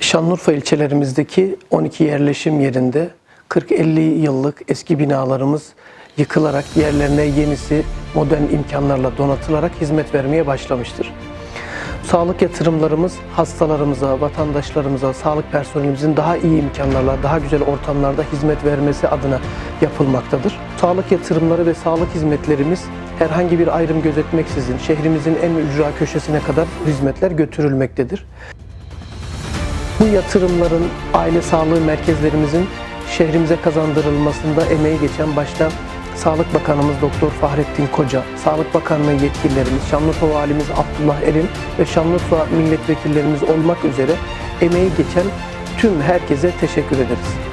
Şanlıurfa ilçelerimizdeki 12 yerleşim yerinde 40-50 yıllık eski binalarımız yıkılarak yerlerine yenisi modern imkanlarla donatılarak hizmet vermeye başlamıştır. Sağlık yatırımlarımız hastalarımıza, vatandaşlarımıza, sağlık personelimizin daha iyi imkanlarla, daha güzel ortamlarda hizmet vermesi adına yapılmaktadır. Sağlık yatırımları ve sağlık hizmetlerimiz herhangi bir ayrım gözetmeksizin şehrimizin en ücra köşesine kadar hizmetler götürülmektedir. Bu yatırımların aile sağlığı merkezlerimizin şehrimize kazandırılmasında emeği geçen başta Sağlık Bakanımız Doktor Fahrettin Koca, Sağlık Bakanlığı yetkililerimiz, Şanlıurfa Valimiz Abdullah Erin ve Şanlıurfa milletvekillerimiz olmak üzere emeği geçen tüm herkese teşekkür ederiz.